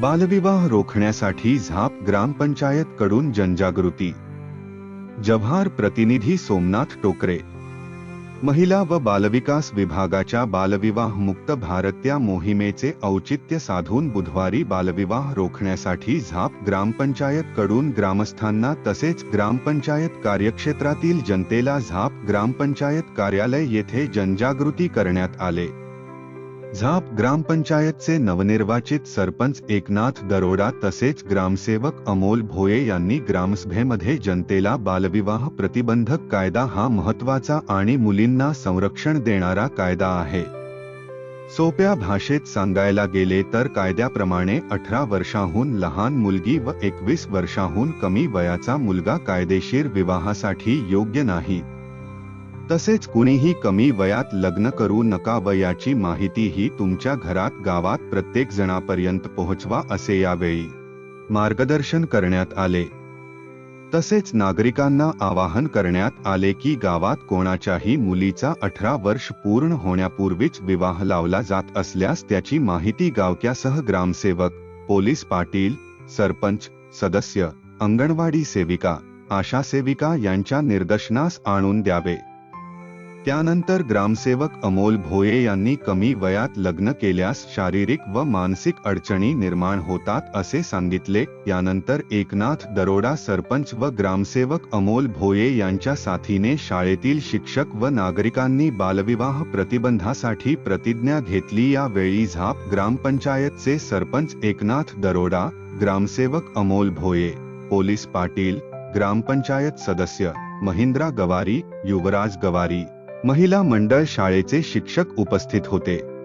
बालविवाह रोखण्यासाठी झाप ग्रामपंचायत कडून जनजागृती. जव्हार प्रतिनिधी सोमनाथ टोकरे. महिला व बालविकास विभागाच्या बालविवाह मुक्त भारत या मोहिमेचे औचित्य साधून बुधवारी बालविवाह रोखण्यासाठी झाप ग्रामपंचायत कडून ग्रामस्थांना तसेच ग्रामपंचायत कार्यक्षेत्रातील जनतेला झाप ग्रामपंचायत कार्यालय येथे जनजागृती करण्यात आले. झाप ग्रामपंचायतचे नवनिर्वाचित सरपंच एकनाथ दरोडा तसेच ग्रामसेवक अमोल भोये यांनी ग्रामसभेमध्ये जनतेला बालविवाह प्रतिबंधक कायदा हा महत्त्वाचा आणि मुलींना संरक्षण देणारा कायदा आहे. सोप्या भाषेत सांगायला गेले तर कायद्याप्रमाणे अठरा वर्षाहून लहान मुलगी व एकवीस वर्षाहून कमी वयाचा मुलगा कायदेशीर विवाहासाठी योग्य नाही. तसेच कुणीही कमी वयात लग्न करू नका व याची माहितीही तुमच्या घरात गावात प्रत्येक जणापर्यंत पोहोचवा असे यावेळी मार्गदर्शन करण्यात आले. तसेच नागरिकांना आवाहन करण्यात आले की गावात कोणाच्याही मुलीचा अठरा वर्ष पूर्ण होण्यापूर्वीच विवाह लावला जात असल्यास त्याची माहिती गावक्यासह ग्रामसेवक पोलीस पाटील सरपंच सदस्य अंगणवाडी सेविका आशा सेविका यांच्या निदर्शनास आणून द्यावे. त्यानंतर ग्रामसेवक अमोल भोये यांनी कमी वयात लग्न केल्यास शारीरिक व मानसिक अडचणी निर्माण होतात असे सांगितले. यानंतर एकनाथ दरोडा सरपंच व ग्रामसेवक अमोल भोये यांच्या साथीने शाळेतील शिक्षक व नागरिकांनी बालविवाह प्रतिबंधासाठी प्रतिज्ञा घेतली. यावेळी झाप ग्रामपंचायतचे सरपंच एकनाथ दरोडा ग्रामसेवक अमोल भोये पोलीस पाटील ग्रामपंचायत सदस्य महिंद्रा गवारी युवराज गवारी महिला मंडळ शाळेचे शिक्षक उपस्थित होते.